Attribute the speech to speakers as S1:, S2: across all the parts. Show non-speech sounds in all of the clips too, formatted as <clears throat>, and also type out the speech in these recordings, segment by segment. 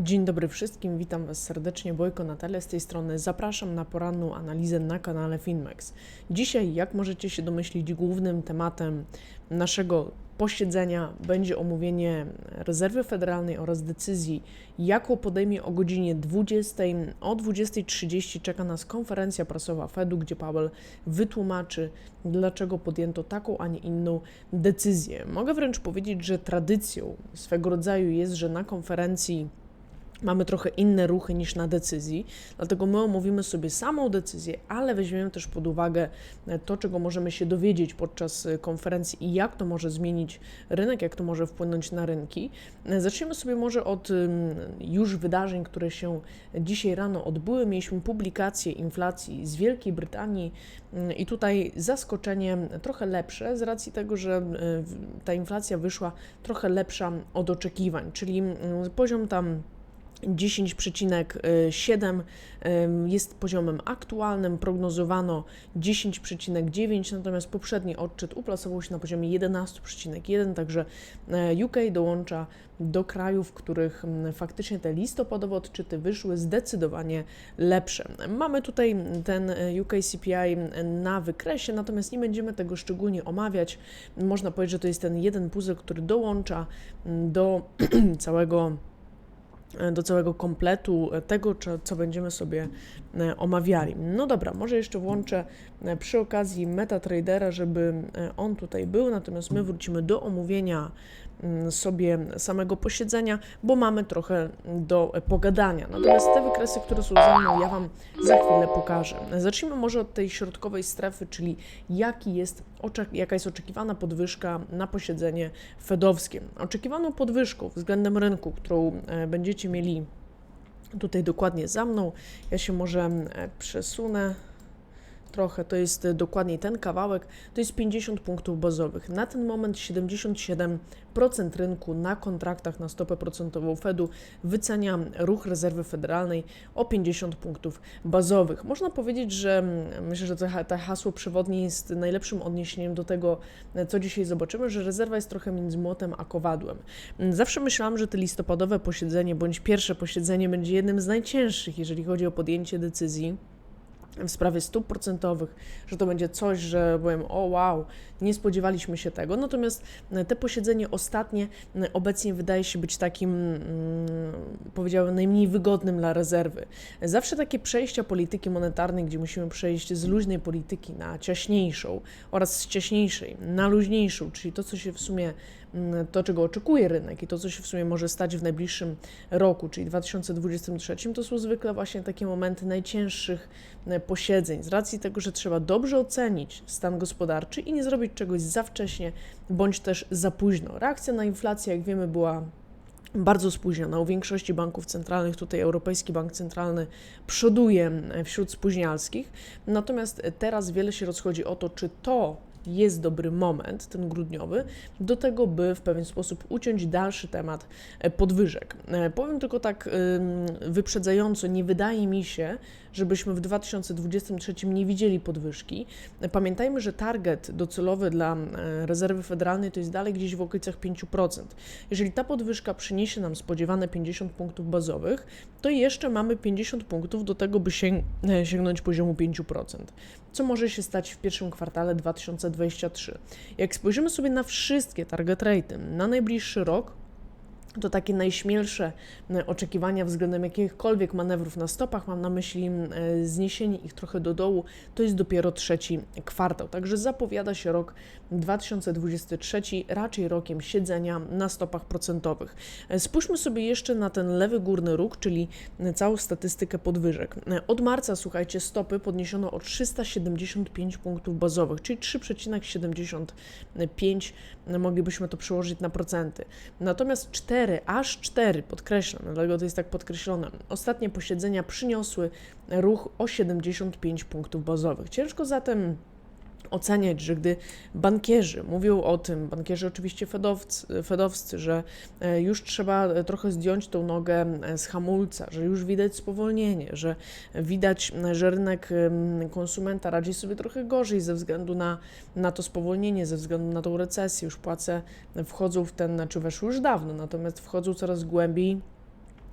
S1: Dzień dobry wszystkim, witam Was serdecznie, Bojko Natalia z tej strony. Zapraszam na poranną analizę na kanale Finmex. Dzisiaj, jak możecie się domyślić, głównym tematem naszego posiedzenia będzie omówienie rezerwy federalnej oraz decyzji, jaką podejmie o godzinie 20. O 20.30 czeka nas konferencja prasowa Fedu, gdzie Powell wytłumaczy, dlaczego podjęto taką, a nie inną decyzję. Mogę wręcz powiedzieć, że tradycją swego rodzaju jest, że na konferencji mamy trochę inne ruchy niż na decyzji, dlatego my omówimy sobie samą decyzję, ale weźmiemy też pod uwagę e, to, czego możemy się dowiedzieć podczas e, konferencji i jak to może zmienić rynek, jak to może wpłynąć na rynki. E, zaczniemy sobie może od już wydarzeń, które się dzisiaj rano odbyły. Mieliśmy publikację inflacji z Wielkiej Brytanii i tutaj zaskoczenie trochę lepsze z racji tego, że ta inflacja wyszła trochę lepsza od oczekiwań, czyli poziom tam 10,7 jest poziomem aktualnym, prognozowano 10,9, natomiast poprzedni odczyt uplasował się na poziomie 11,1, także e, UK dołącza do krajów, w których faktycznie te listopadowe odczyty wyszły zdecydowanie lepsze. Mamy tutaj ten e, UK CPI na wykresie, natomiast nie będziemy tego szczególnie omawiać. Można powiedzieć, że to jest ten jeden puzzle, który dołącza do <clears throat> całego do całego kompletu tego, co będziemy sobie e, omawiali. No dobra, może jeszcze włączę e, przy okazji MetaTradera, żeby e, on tutaj był, natomiast my wrócimy do omówienia sobie samego posiedzenia, bo mamy trochę do pogadania. Natomiast te wykresy, które są ze mną, ja Wam za chwilę pokażę. Zacznijmy może od tej środkowej strefy, czyli jaki jest, jaka jest oczekiwana podwyżka na posiedzenie fedowskie. Oczekiwaną podwyżką względem rynku, którą e, będziecie mieli tutaj dokładnie za mną, ja się może e, przesunę trochę, to jest e, dokładnie ten kawałek, to jest 50 punktów bazowych. Na ten moment 77% rynku na kontraktach na stopę procentową Fedu wycenia ruch rezerwy federalnej o 50 punktów bazowych. Można powiedzieć, że mm, myślę, że to hasło przewodnie jest najlepszym odniesieniem do tego, e, co dzisiaj zobaczymy, że rezerwa jest trochę między młotem a kowadłem. Mm, zawsze myślałam, że to listopadowe posiedzenie bądź pierwsze posiedzenie będzie jednym z najcięższych, jeżeli chodzi o podjęcie decyzji w sprawie stóp procentowych, że to będzie coś, że powiem, o wow, nie spodziewaliśmy się tego. Natomiast e, te posiedzenie ostatnie e, obecnie wydaje się być takim, mm, powiedziałbym, najmniej wygodnym dla rezerwy. Zawsze takie przejścia polityki monetarnej, gdzie musimy przejść z luźnej polityki na ciaśniejszą oraz z ciaśniejszej na luźniejszą, czyli to, co się w sumie Mm, to, czego oczekuje rynek i to, co się w sumie może stać w najbliższym roku, czyli 2023, to są zwykle właśnie takie momenty najcięższych e, posiedzeń, z racji tego, że trzeba dobrze ocenić stan gospodarczy i nie zrobić czegoś za wcześnie bądź też za późno. Reakcja na inflację, jak wiemy, była bardzo spóźniona. U większości banków centralnych, tutaj Europejski Bank Centralny przoduje e, wśród spóźnialskich. Natomiast teraz wiele się rozchodzi o to, czy to jest dobry moment, ten grudniowy, do tego, by w pewien sposób uciąć dalszy temat e, podwyżek. E, powiem tylko tak wyprzedzająco, nie wydaje mi się, żebyśmy w 2023 nie widzieli podwyżki. E, pamiętajmy, że target docelowy dla rezerwy federalnej to jest dalej gdzieś w okolicach 5%. Jeżeli ta podwyżka przyniesie nam spodziewane 50 punktów bazowych, to jeszcze mamy 50 punktów do tego, by sięgnąć poziomu 5%. Co może się stać w pierwszym kwartale 2023? 2023. Jak spojrzymy sobie na wszystkie target rate na najbliższy rok, to takie najśmielsze e, oczekiwania względem jakichkolwiek manewrów na stopach, mam na myśli e, zniesienie ich trochę do dołu, to jest dopiero trzeci kwartał. Także zapowiada się rok 2023 raczej rokiem siedzenia na stopach procentowych. E, spójrzmy sobie jeszcze na ten lewy górny róg, czyli całą statystykę podwyżek. Od marca, słuchajcie, stopy podniesiono o 375 punktów bazowych, czyli 3,75 moglibyśmy to przełożyć na procenty. Natomiast 4 cztery, aż cztery, podkreślam, dlatego to jest tak podkreślone. Ostatnie posiedzenia przyniosły ruch o 75 punktów bazowych. Ciężko zatem oceniać, że gdy bankierzy mówią o tym, bankierzy oczywiście fedowcy, fedowscy, że e, już trzeba trochę zdjąć tą nogę e, z hamulca, że już widać spowolnienie, że widać, że rynek konsumenta radzi sobie trochę gorzej ze względu na, na to spowolnienie, ze względu na tą recesję, już płace wchodzą w ten, znaczy weszły już dawno, natomiast wchodzą coraz głębiej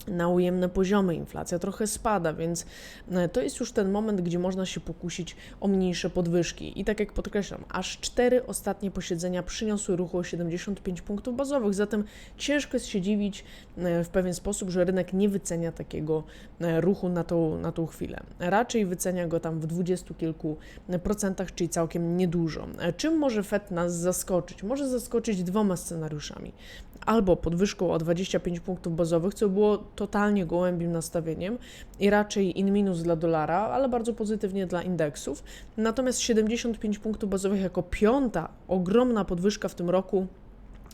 S1: na ujemne poziomy. Inflacja trochę spada, więc e, to jest już ten moment, gdzie można się pokusić o mniejsze podwyżki. I tak jak podkreślam, aż cztery ostatnie posiedzenia przyniosły ruchu o 75 punktów bazowych, zatem ciężko jest się dziwić e, w pewien sposób, że rynek nie wycenia takiego e, ruchu na tą, na tą chwilę. Raczej wycenia go tam w dwudziestu kilku procentach, czyli całkiem niedużo. Czym może Fed nas zaskoczyć? Może zaskoczyć dwoma scenariuszami. Albo podwyżką o 25 punktów bazowych, co było totalnie gołębim nastawieniem i raczej in minus dla dolara, ale bardzo pozytywnie dla indeksów. Natomiast 75 punktów bazowych jako piąta ogromna podwyżka w tym roku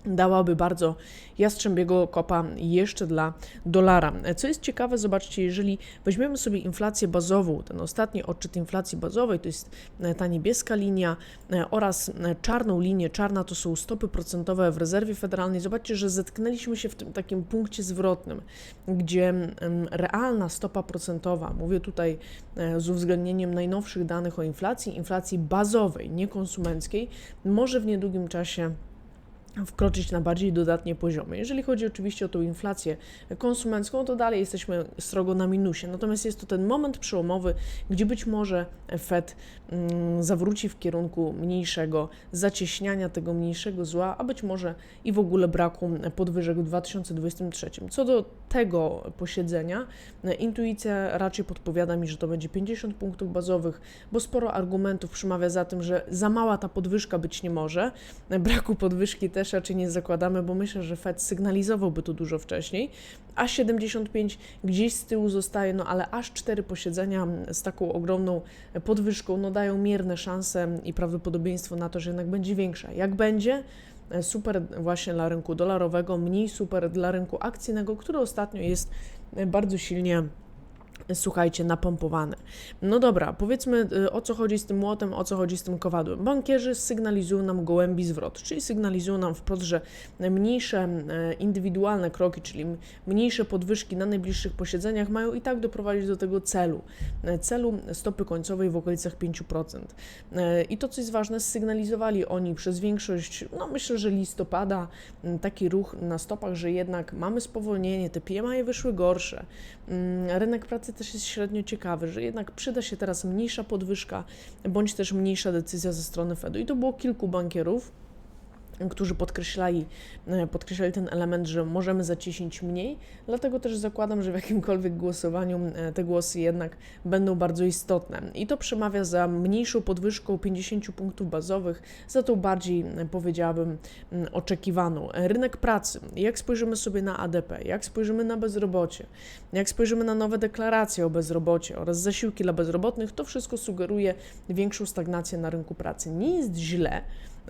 S1: dałaby bardzo jastrzębiego kopa jeszcze dla dolara. Co jest ciekawe, zobaczcie, jeżeli weźmiemy sobie inflację bazową, ten ostatni odczyt inflacji bazowej, to jest e, ta niebieska linia e, oraz e, czarną linię, czarna to są stopy procentowe w rezerwie federalnej, zobaczcie, że zetknęliśmy się w tym takim punkcie zwrotnym, gdzie realna stopa procentowa, mówię tutaj z uwzględnieniem najnowszych danych o inflacji, inflacji bazowej, nie konsumenckiej, może w niedługim czasie wkroczyć na bardziej dodatnie poziomy. Jeżeli chodzi oczywiście o tą inflację konsumencką, to dalej jesteśmy strogo na minusie. Natomiast jest to ten moment przełomowy, gdzie być może Fed mm, zawróci w kierunku mniejszego zacieśniania tego mniejszego zła, a być może i w ogóle braku podwyżek w 2023. Co do tego posiedzenia, intuicja raczej podpowiada mi, że to będzie 50 punktów bazowych, bo sporo argumentów przemawia za tym, że za mała ta podwyżka być nie może. Braku podwyżki też też raczej nie zakładamy, bo myślę, że Fed sygnalizowałby to dużo wcześniej, a 75 gdzieś z tyłu zostaje, no ale aż cztery posiedzenia z taką ogromną podwyżką no dają mierne szanse i prawdopodobieństwo na to, że jednak będzie większa. Jak będzie? Super właśnie dla rynku dolarowego, mniej super dla rynku akcyjnego, który ostatnio jest bardzo silnie słuchajcie, napompowane. No dobra, powiedzmy y, o co chodzi z tym młotem, o co chodzi z tym kowadłem. Bankierzy sygnalizują nam gołębi zwrot, czyli sygnalizują nam wprost, że mniejsze e, indywidualne kroki, czyli mniejsze podwyżki na najbliższych posiedzeniach mają i tak doprowadzić do tego celu, e, celu stopy końcowej w okolicach 5%. E, I to, co jest ważne, sygnalizowali oni przez większość, no myślę, że listopada, taki ruch na stopach, że jednak mamy spowolnienie, te PMI wyszły gorsze, rynek pracy też jest średnio ciekawy, że jednak przyda się teraz mniejsza podwyżka, bądź też mniejsza decyzja ze strony Fedu. I to było kilku bankierów, którzy podkreślali, e, podkreślali ten element, że możemy zacisnąć mniej, dlatego też zakładam, że w jakimkolwiek głosowaniu e, te głosy jednak będą bardzo istotne. I to przemawia za mniejszą podwyżką 50 punktów bazowych, za tą bardziej, e, powiedziałabym, oczekiwaną. Rynek pracy, jak spojrzymy sobie na ADP, jak spojrzymy na bezrobocie, jak spojrzymy na nowe deklaracje o bezrobociu oraz zasiłki dla bezrobotnych, to wszystko sugeruje większą stagnację na rynku pracy. Nie jest źle,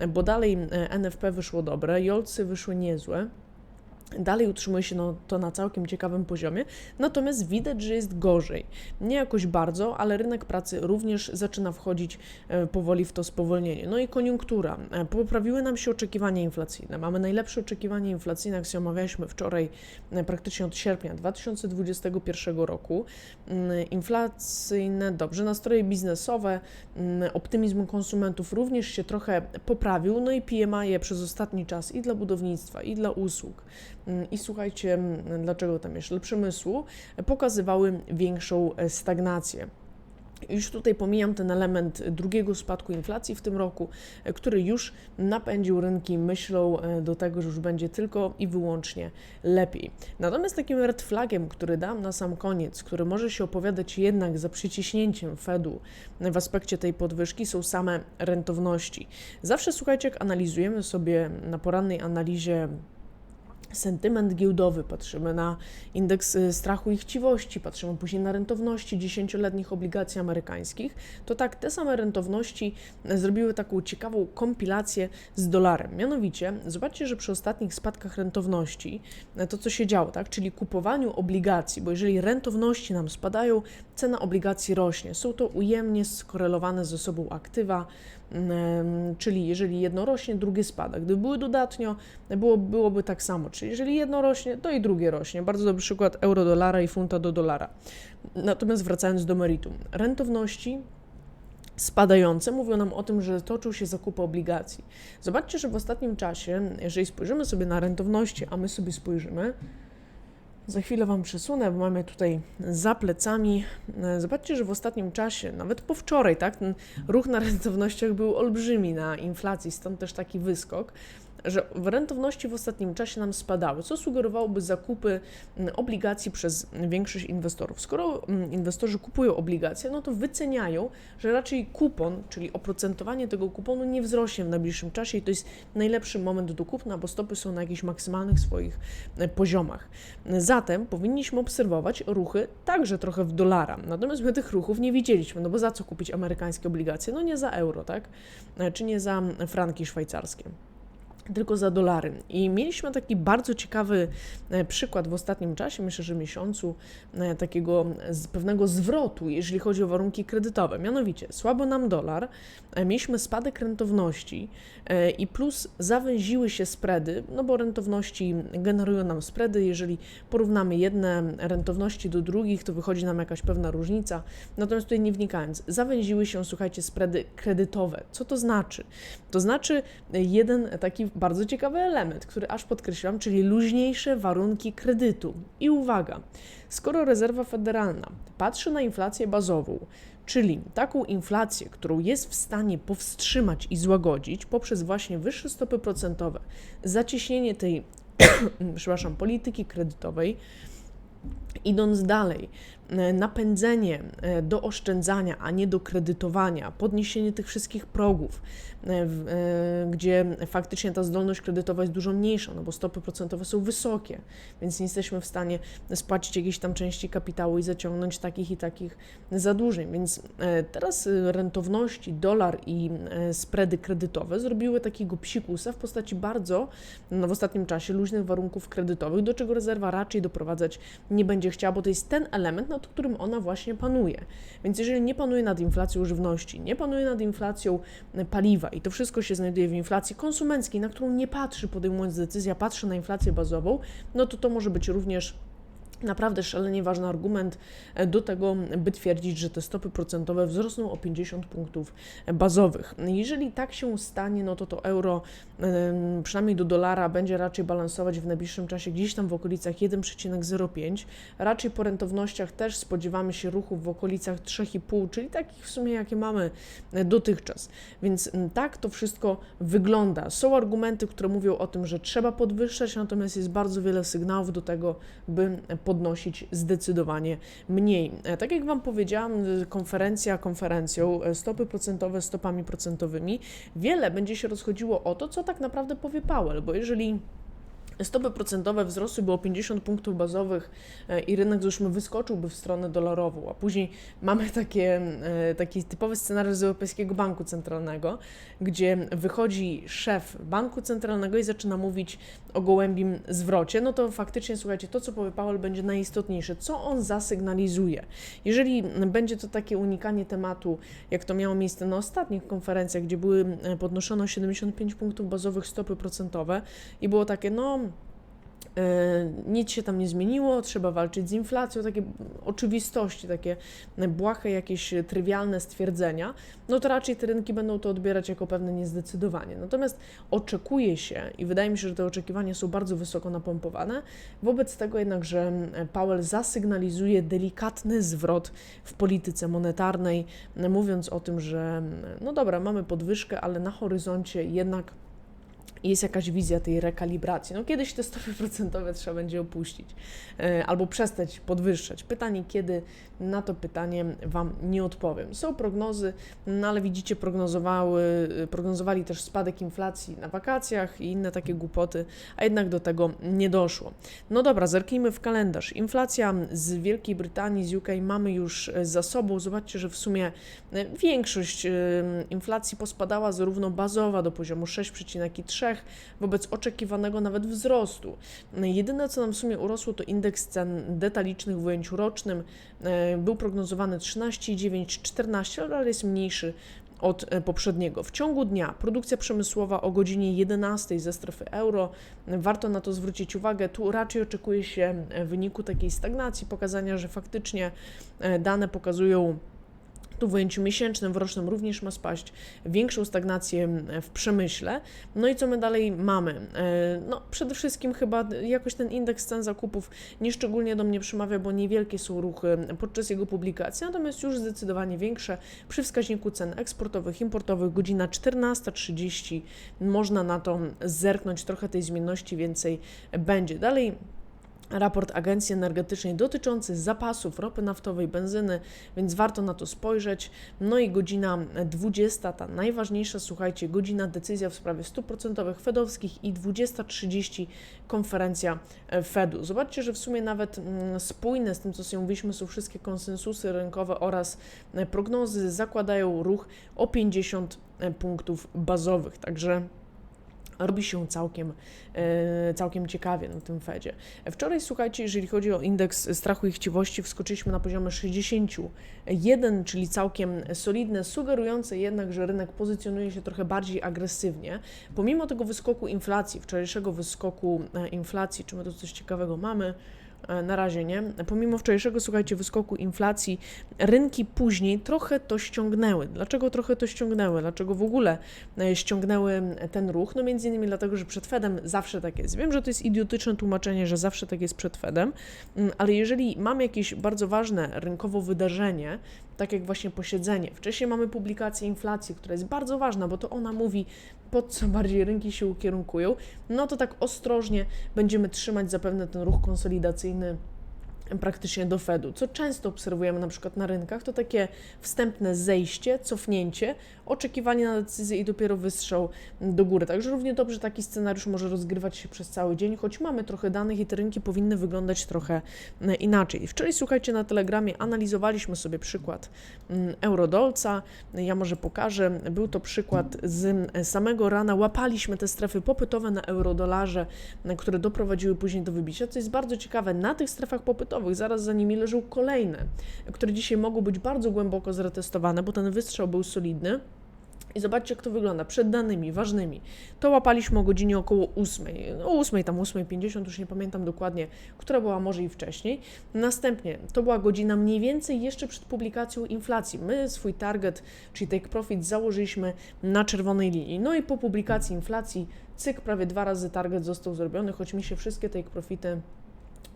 S1: bo dalej e, NFP wyszło dobre, Jolcy wyszły niezłe. Dalej utrzymuje się no, to na całkiem ciekawym poziomie, natomiast widać, że jest gorzej. Nie jakoś bardzo, ale rynek pracy również zaczyna wchodzić e, powoli w to spowolnienie. No i koniunktura. E, poprawiły nam się oczekiwania inflacyjne. Mamy najlepsze oczekiwania inflacyjne, jak się omawialiśmy wczoraj, e, praktycznie od sierpnia 2021 roku. Mm, inflacyjne, dobrze, nastroje biznesowe, mm, optymizm konsumentów również się trochę poprawił, no i PMI je przez ostatni czas i dla budownictwa, i dla usług i słuchajcie, mm, dlaczego tam jeszcze przemysłu, pokazywały większą e, stagnację. Już tutaj pomijam ten element drugiego spadku inflacji w tym roku, e, który już napędził rynki myślą e, do tego, że już będzie tylko i wyłącznie lepiej. Natomiast takim red flagiem, który dam na sam koniec, który może się opowiadać jednak za przyciśnięciem Fedu w aspekcie tej podwyżki, są same rentowności. Zawsze słuchajcie, jak analizujemy sobie na porannej analizie sentyment giełdowy, patrzymy na indeks y, strachu i chciwości, patrzymy później na rentowności dziesięcioletnich obligacji amerykańskich, to tak, te same rentowności y, zrobiły taką ciekawą kompilację z dolarem. Mianowicie, zobaczcie, że przy ostatnich spadkach rentowności, y, to co się działo, tak, czyli kupowaniu obligacji, bo jeżeli rentowności nam spadają, cena obligacji rośnie. Są to ujemnie skorelowane ze sobą aktywa, czyli jeżeli jedno rośnie, drugie spada. Gdyby były dodatnio, było, byłoby tak samo, czyli jeżeli jedno rośnie, to i drugie rośnie. Bardzo dobry przykład euro dolara i funta do dolara. Natomiast wracając do meritum, rentowności spadające mówią nam o tym, że toczył się zakup obligacji. Zobaczcie, że w ostatnim czasie, jeżeli spojrzymy sobie na rentowności, a my sobie spojrzymy, Za chwilę Wam przesunę, bo mamy tutaj za plecami. E, zobaczcie, że w ostatnim czasie, nawet po wczoraj, tak, ten ruch na rentownościach był olbrzymi na inflacji, stąd też taki wyskok że rentowności w ostatnim czasie nam spadały, co sugerowałoby zakupy mm, obligacji przez większość inwestorów. Skoro mm, inwestorzy kupują obligacje, no to wyceniają, że raczej kupon, czyli oprocentowanie tego kuponu nie wzrośnie w najbliższym czasie i to jest najlepszy moment do kupna, bo stopy są na jakichś maksymalnych swoich e, poziomach. Zatem powinniśmy obserwować ruchy także trochę w dolara. Natomiast my tych ruchów nie widzieliśmy, no bo za co kupić amerykańskie obligacje? No nie za euro, tak? E, czy nie za franki szwajcarskie tylko za dolary. I mieliśmy taki bardzo ciekawy e, przykład w ostatnim czasie, myślę, że miesiącu, e, takiego pewnego zwrotu, jeżeli chodzi o warunki kredytowe. Mianowicie, słabo nam dolar, e, mieliśmy spadek rentowności i plus zawęziły się spready, no bo rentowności generują nam spready. Jeżeli porównamy jedne rentowności do drugich, to wychodzi nam jakaś pewna różnica. Natomiast tutaj nie wnikając, zawęziły się, słuchajcie, spready kredytowe. Co to znaczy? To znaczy jeden taki bardzo ciekawy element, który aż podkreślam, czyli luźniejsze warunki kredytu. I uwaga, skoro rezerwa federalna patrzy na inflację bazową, czyli taką inflację, którą jest w stanie powstrzymać i złagodzić poprzez właśnie wyższe stopy procentowe, zacieśnienie tej, <coughs> przepraszam, polityki kredytowej, idąc dalej, napędzenie e, do oszczędzania, a nie do kredytowania, podniesienie tych wszystkich progów, e, gdzie faktycznie ta zdolność kredytowa jest dużo mniejsza, no bo stopy procentowe są wysokie, więc nie jesteśmy w stanie spłacić jakiejś tam części kapitału i zaciągnąć takich i takich zadłużeń. Więc teraz rentowności, dolar i spready kredytowe zrobiły takiego psikusa w postaci bardzo no, w ostatnim czasie luźnych warunków kredytowych, do czego rezerwa raczej doprowadzać nie będzie chciała, bo to jest ten element, nad którym ona właśnie panuje. Więc jeżeli nie panuje nad inflacją żywności, nie panuje nad inflacją e, paliwa i to wszystko się znajduje w inflacji konsumenckiej, na którą nie patrzy podejmując decyzję, patrzy na inflację bazową, no to to może być również naprawdę szalenie ważny argument e, do tego, by twierdzić, że te stopy procentowe wzrosną o 50 punktów bazowych. Jeżeli tak się stanie, no to to euro, przynajmniej do dolara, będzie raczej balansować w najbliższym czasie gdzieś tam w okolicach 1,05. Raczej po rentownościach też spodziewamy się ruchów w okolicach 3,5, czyli takich w sumie, jakie mamy e, dotychczas. Więc tak to wszystko wygląda. Są argumenty, które mówią o tym, że trzeba podwyższać, natomiast jest bardzo wiele sygnałów do tego, by podwyższać podnosić zdecydowanie mniej. E, tak jak Wam powiedziałam, konferencja konferencją, e, stopy procentowe stopami procentowymi, wiele będzie się rozchodziło o to, co tak naprawdę powie Powell, bo jeżeli stopy procentowe wzrosłyby o 50 punktów bazowych e, i rynek zresztą wyskoczyłby w stronę dolarową, a później mamy takie, e, taki typowy scenariusz z Europejskiego Banku Centralnego, gdzie wychodzi szef Banku Centralnego i zaczyna mówić o gołębim zwrocie, no to faktycznie, słuchajcie, to co powie Powell będzie najistotniejsze, co on zasygnalizuje. Jeżeli będzie to takie unikanie tematu, jak to miało miejsce na ostatnich konferencjach, gdzie były e, podnoszono 75 punktów bazowych stopy procentowe i było takie, no nic się tam nie zmieniło, trzeba walczyć z inflacją, takie oczywistości, takie błahe, jakieś trywialne stwierdzenia, no to raczej te rynki będą to odbierać jako pewne niezdecydowanie. Natomiast oczekuje się, i wydaje mi się, że te oczekiwania są bardzo wysoko napompowane, wobec tego jednak, że Powell zasygnalizuje delikatny zwrot w polityce monetarnej, mówiąc o tym, że no dobra, mamy podwyżkę, ale na horyzoncie jednak jest jakaś wizja tej rekalibracji. No kiedyś te stopy <laughs> procentowe trzeba będzie opuścić e, albo przestać podwyższać. Pytanie kiedy, na to pytanie Wam nie odpowiem. Są prognozy, no ale widzicie, prognozowały, prognozowali też spadek inflacji na wakacjach i inne takie głupoty, a jednak do tego nie doszło. No dobra, zerknijmy w kalendarz. Inflacja z Wielkiej Brytanii, z UK mamy już za sobą. Zobaczcie, że w sumie e, większość e, inflacji pospadała zarówno bazowa do poziomu 6,3 wobec oczekiwanego nawet wzrostu. Jedyne, co nam w sumie urosło, to indeks cen detalicznych w ujęciu rocznym. E, był prognozowany 13,9, 14, ale jest mniejszy od e, poprzedniego. W ciągu dnia produkcja przemysłowa o godzinie 11 ze strefy euro. Warto na to zwrócić uwagę. Tu raczej oczekuje się e, wyniku takiej stagnacji, pokazania, że faktycznie dane pokazują W ujęciu miesięcznym, w rocznym również ma spaść, większą stagnację w przemyśle. No i co my dalej mamy? E, no przede wszystkim chyba jakoś ten indeks cen zakupów nieszczególnie do mnie przemawia, bo niewielkie są ruchy podczas jego publikacji, natomiast już zdecydowanie większe przy wskaźniku cen eksportowych, importowych, godzina 14.30 można na to zerknąć, trochę tej zmienności więcej będzie. Dalej raport Agencji Energetycznej dotyczący zapasów ropy naftowej, benzyny, więc warto na to spojrzeć. No i godzina 20, ta najważniejsza, słuchajcie, godzina decyzja w sprawie stóp procentowych fedowskich i 20.30 konferencja e, Fedu. Zobaczcie, że w sumie nawet mm, spójne z tym, co sobie mówiliśmy, są wszystkie konsensusy rynkowe oraz e, prognozy zakładają ruch o 50 e, punktów bazowych, także robi się całkiem, e, całkiem ciekawie na tym Fedzie. Wczoraj, słuchajcie, jeżeli chodzi o indeks strachu i chciwości, wskoczyliśmy na poziomy 61, czyli całkiem solidne, sugerujące jednak, że rynek pozycjonuje się trochę bardziej agresywnie. Pomimo tego wyskoku inflacji, wczorajszego wyskoku e, inflacji, czy my tu coś ciekawego mamy, na razie nie. Pomimo wczorajszego, słuchajcie, wyskoku inflacji, rynki później trochę to ściągnęły. Dlaczego trochę to ściągnęły? Dlaczego w ogóle e, ściągnęły ten ruch? No między innymi dlatego, że przed Fedem zawsze tak jest. Wiem, że to jest idiotyczne tłumaczenie, że zawsze tak jest przed Fedem, mm, ale jeżeli mamy jakieś bardzo ważne rynkowo wydarzenie, tak jak właśnie posiedzenie. Wcześniej mamy publikację inflacji, która jest bardzo ważna, bo to ona mówi, pod co bardziej rynki się ukierunkują. No to tak ostrożnie będziemy trzymać zapewne ten ruch konsolidacyjny praktycznie do Fedu. Co często obserwujemy na przykład na rynkach, to takie wstępne zejście, cofnięcie, oczekiwanie na decyzję i dopiero wystrzał do góry. Także równie dobrze taki scenariusz może rozgrywać się przez cały dzień, choć mamy trochę danych i te rynki powinny wyglądać trochę e, inaczej. Wczoraj, słuchajcie, na Telegramie analizowaliśmy sobie przykład mm, Eurodolca. Ja może pokażę. Był to przykład z e, samego rana. Łapaliśmy te strefy popytowe na eurodolarze, e, które doprowadziły później do wybicia, co jest bardzo ciekawe. Na tych strefach popytowych zaraz za nimi leżą kolejne, które dzisiaj mogą być bardzo głęboko zretestowane, bo ten wystrzał był solidny. I zobaczcie, jak to wygląda. Przed danymi ważnymi. To łapaliśmy o godzinie około 8. O 8, tam 8.50, już nie pamiętam dokładnie, która była może i wcześniej. Następnie to była godzina mniej więcej jeszcze przed publikacją inflacji. My swój target, czyli take profit, założyliśmy na czerwonej linii. No i po publikacji inflacji, cyk, prawie dwa razy target został zrobiony, choć mi się wszystkie take profity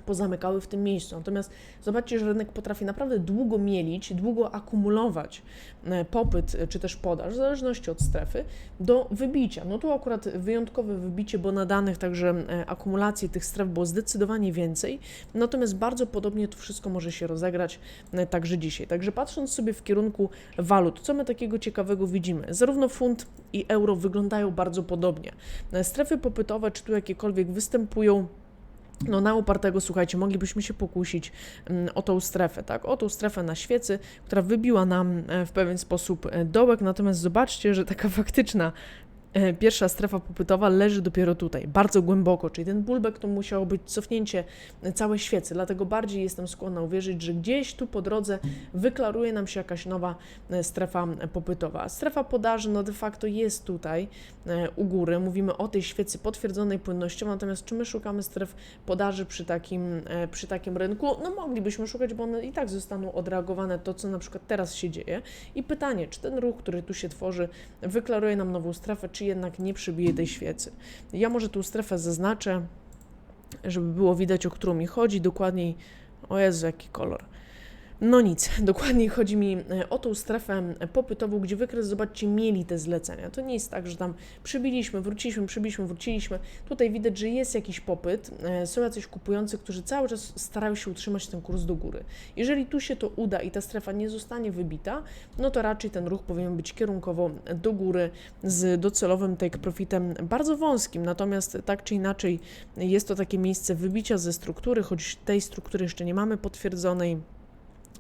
S1: pozamykały w tym miejscu. Natomiast zobaczcie, że rynek potrafi naprawdę długo mielić, długo akumulować e, popyt e, czy też podaż, w zależności od strefy, do wybicia. No tu akurat wyjątkowe wybicie, bo na danych także e, akumulacji tych stref było zdecydowanie więcej, natomiast bardzo podobnie to wszystko może się rozegrać także dzisiaj. Także patrząc sobie w kierunku walut, co my takiego ciekawego widzimy? Zarówno funt i euro wyglądają bardzo podobnie. Strefy popytowe, czy tu jakiekolwiek występują no na upartego, słuchajcie, moglibyśmy się pokusić mm, o tą strefę, tak, o tą strefę na świecy, która wybiła nam e, w pewien sposób e, dołek, natomiast zobaczcie, że taka <laughs> faktyczna pierwsza strefa popytowa leży dopiero tutaj, bardzo głęboko, czyli ten bullback to musiało być cofnięcie całej świecy, dlatego bardziej jestem skłonna uwierzyć, że gdzieś tu po drodze wyklaruje nam się jakaś nowa e, strefa popytowa. Strefa podaży no de facto jest tutaj e, u góry, mówimy o tej świecy potwierdzonej płynnością, natomiast czy my szukamy stref podaży przy takim, przy takim rynku? No moglibyśmy szukać, bo one i tak zostaną odreagowane to, co na przykład teraz się dzieje i pytanie, czy ten ruch, który tu się tworzy, wyklaruje nam nową strefę, czy jednak nie przybije tej świecy. Ja może tu strefę zaznaczę, żeby było widać, o którą mi chodzi, dokładniej, o Jezu, jaki kolor. No nic, <laughs> dokładniej chodzi mi e, o tą strefę popytową, gdzie wykres, zobaczcie, mieli te zlecenia. To nie jest tak, że tam przybiliśmy, wróciliśmy, przybiliśmy, wróciliśmy. Tutaj widać, że jest jakiś popyt, e, są jacyś kupujący, którzy cały czas starają się utrzymać ten kurs do góry. Jeżeli tu się to uda i ta strefa nie zostanie wybita, no to raczej ten ruch powinien być kierunkowo do góry z docelowym take profitem bardzo wąskim. Natomiast tak czy inaczej jest to takie miejsce wybicia ze struktury, choć tej struktury jeszcze nie mamy potwierdzonej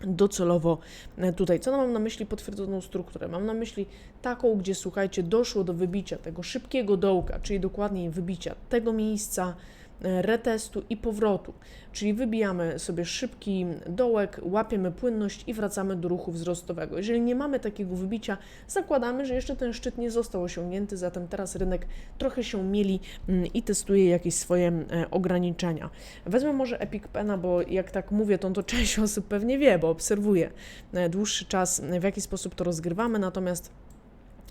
S1: docelowo e, tutaj. Co mam na myśli potwierdzoną strukturę? Mam na myśli taką, gdzie słuchajcie, doszło do wybicia tego szybkiego dołka, czyli dokładniej wybicia tego miejsca retestu i powrotu. Czyli wybijamy sobie szybki dołek, łapiemy płynność i wracamy do ruchu wzrostowego. Jeżeli nie mamy takiego wybicia, zakładamy, że jeszcze ten szczyt nie został osiągnięty, zatem teraz rynek trochę się mieli mm, i testuje jakieś swoje e, ograniczenia. Wezmę może Epic Pena, bo jak tak mówię, to, to część <laughs> osób pewnie wie, bo obserwuje e, dłuższy czas, w jaki sposób to rozgrywamy, natomiast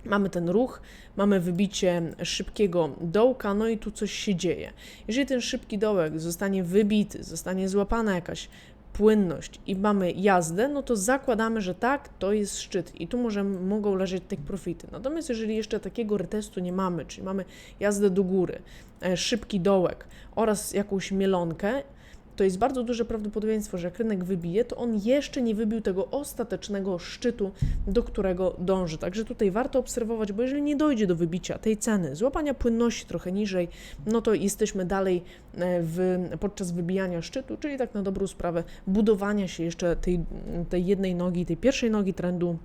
S1: Mamy ten ruch, mamy wybicie szybkiego dołka, no i tu coś się dzieje. Jeżeli ten szybki dołek zostanie wybity, zostanie złapana jakaś płynność i mamy jazdę, no to zakładamy, że tak, to jest szczyt i tu może, mogą leżeć take profity. Natomiast jeżeli jeszcze takiego retestu nie mamy, czyli mamy jazdę do góry, e, szybki dołek oraz jakąś mielonkę, to jest bardzo duże prawdopodobieństwo, że jak rynek wybije, to on jeszcze nie wybił tego ostatecznego szczytu, do którego dąży. Także tutaj warto obserwować, bo jeżeli nie dojdzie do wybicia tej ceny, złapania płynności trochę niżej, no to jesteśmy dalej e, w, podczas wybijania szczytu, czyli tak na dobrą sprawę budowania się jeszcze tej, tej jednej nogi, tej pierwszej nogi trendu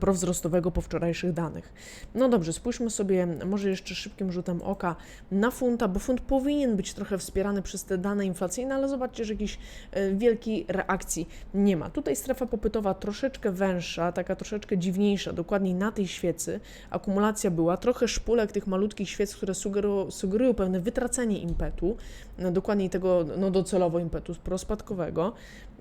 S1: prowzrostowego po wczorajszych danych. No dobrze, spójrzmy sobie może jeszcze szybkim rzutem oka na funta, bo funt powinien być trochę wspierany przez te dane inflacyjne, ale zobaczcie, że jakiejś e, wielkiej reakcji nie ma. Tutaj strefa popytowa troszeczkę węższa, taka troszeczkę dziwniejsza, dokładniej na tej świecy. Akumulacja była, trochę szpulek tych malutkich świec, które sugerują, sugerują pewne wytracenie impetu, dokładniej tego no, docelowo impetu prospadkowego.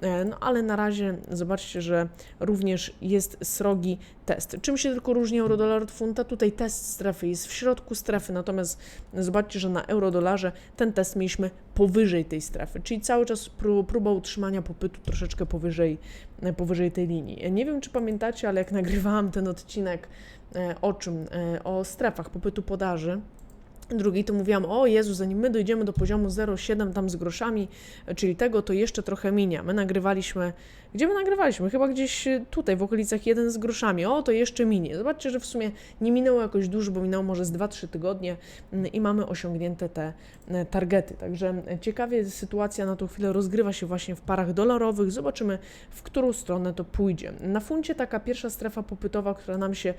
S1: E, no ale na razie zobaczcie, że również jest srogi test. Czym się tylko różni euro-dolar od funta? Tutaj test strefy jest w środku strefy, natomiast zobaczcie, że na euro-dolarze ten test mieliśmy powyżej tej strefy, czyli cały czas próba utrzymania popytu troszeczkę powyżej, e, powyżej tej linii. Nie wiem, czy pamiętacie, ale jak <laughs> nagrywałam ten odcinek e, o czym? O strefach popytu podaży, drugi, to mówiłam, o Jezu, zanim my dojdziemy do poziomu 0,7 tam z groszami, czyli tego, to jeszcze trochę minia. My nagrywaliśmy gdzie my nagrywaliśmy? Chyba gdzieś e, tutaj, w okolicach jeden z groszami. O, to jeszcze minie. Zobaczcie, że w sumie nie minęło jakoś dużo, bo minęło może z 2-3 tygodnie mm, i mamy osiągnięte te e, targety. Także e, ciekawie sytuacja na tą chwilę rozgrywa się właśnie w parach dolarowych. Zobaczymy, w którą stronę to pójdzie. Na funcie taka pierwsza strefa popytowa, która nam się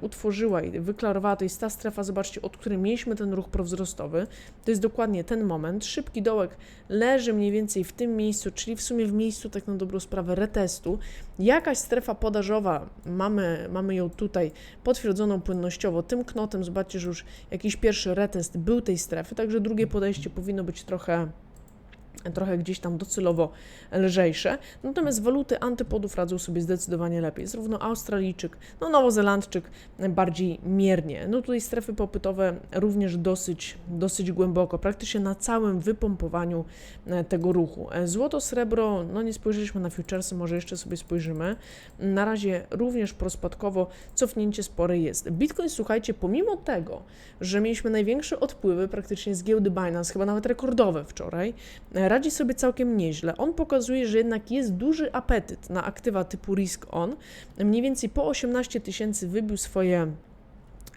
S1: utworzyła i wyklarowała, to jest ta strefa, zobaczcie, od której mieliśmy ten ruch prowzrostowy. To jest dokładnie ten moment. Szybki dołek leży mniej więcej w tym miejscu, czyli w sumie w miejscu tak na dobrą sprawę retestu. Jakaś strefa podażowa, mamy, mamy ją tutaj potwierdzoną płynnościowo tym knotem. Zobaczcie, że już jakiś pierwszy retest był tej strefy, także drugie podejście powinno być trochę trochę gdzieś tam docelowo lżejsze. Natomiast waluty antypodów radzą sobie zdecydowanie lepiej. Zarówno Australijczyk, no Nowozelandczyk bardziej miernie. No tutaj strefy popytowe również dosyć, dosyć głęboko, praktycznie na całym wypompowaniu e, tego ruchu. E, złoto, srebro, no nie spojrzeliśmy na futuresy, może jeszcze sobie spojrzymy. Na razie również prospadkowo cofnięcie spore jest. Bitcoin, słuchajcie, pomimo tego, że mieliśmy największe odpływy praktycznie z giełdy Binance, chyba nawet rekordowe wczoraj, e, radzi sobie całkiem nieźle. On pokazuje, że jednak jest duży apetyt na aktywa typu risk on. Mniej więcej po 18 tysięcy wybił swoje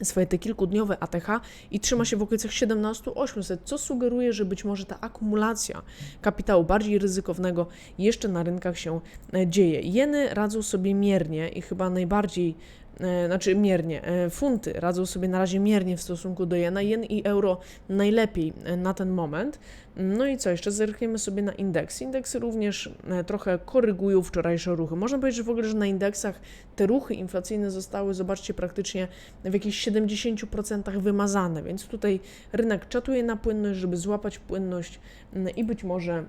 S1: swoje te kilkudniowe ATH i trzyma się w okolicach 17800, co sugeruje, że być może ta akumulacja kapitału bardziej ryzykownego jeszcze na rynkach się e, dzieje. Jeny radzą sobie miernie i chyba najbardziej znaczy miernie, e, funty radzą sobie na razie miernie w stosunku do jena, jen i euro najlepiej e, na ten moment. No i co, jeszcze zerkniemy sobie na indeks. Indeksy również trochę korygują wczorajsze ruchy. Można powiedzieć, że w ogóle, że na indeksach te ruchy inflacyjne zostały, zobaczcie, praktycznie w jakichś 70% wymazane, więc tutaj rynek czatuje na płynność, żeby złapać płynność i być może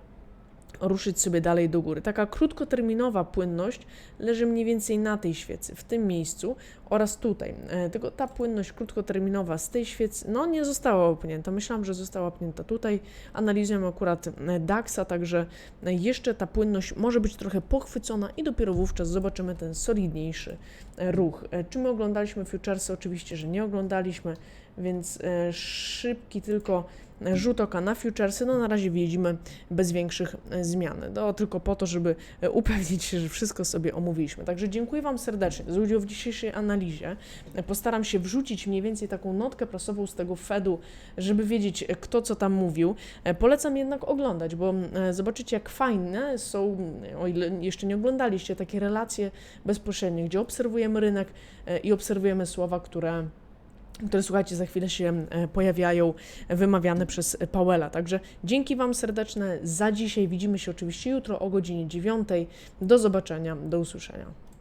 S1: ruszyć sobie dalej do góry. Taka krótkoterminowa płynność leży mniej więcej na tej świecy, w tym miejscu oraz tutaj. E, tylko ta płynność krótkoterminowa z tej świecy, no nie została opnięta. Myślałam, że została opnięta tutaj. Analizujemy akurat e, DAX-a, także jeszcze ta płynność może być trochę pochwycona i dopiero wówczas zobaczymy ten solidniejszy e, ruch. Czy my oglądaliśmy futuresy? Oczywiście, że nie oglądaliśmy, więc szybki tylko rzut oka na futuresy, no na razie widzimy bez większych e, zmian. To tylko po to, żeby e, upewnić się, że wszystko sobie omówiliśmy. Także dziękuję Wam serdecznie za udział w dzisiejszej analizie. Postaram się wrzucić mniej więcej taką notkę prasową z tego Fedu, żeby wiedzieć, e, kto co tam mówił. Polecam jednak oglądać, bo zobaczycie, jak fajne są, o ile jeszcze nie oglądaliście, takie relacje bezpośrednie, gdzie obserwujemy rynek i obserwujemy słowa, które które słuchajcie, za chwilę się e, pojawiają, e, wymawiane przez Powella. Także dzięki Wam serdeczne za dzisiaj. Widzimy się oczywiście jutro o godzinie 9. Do zobaczenia, do usłyszenia.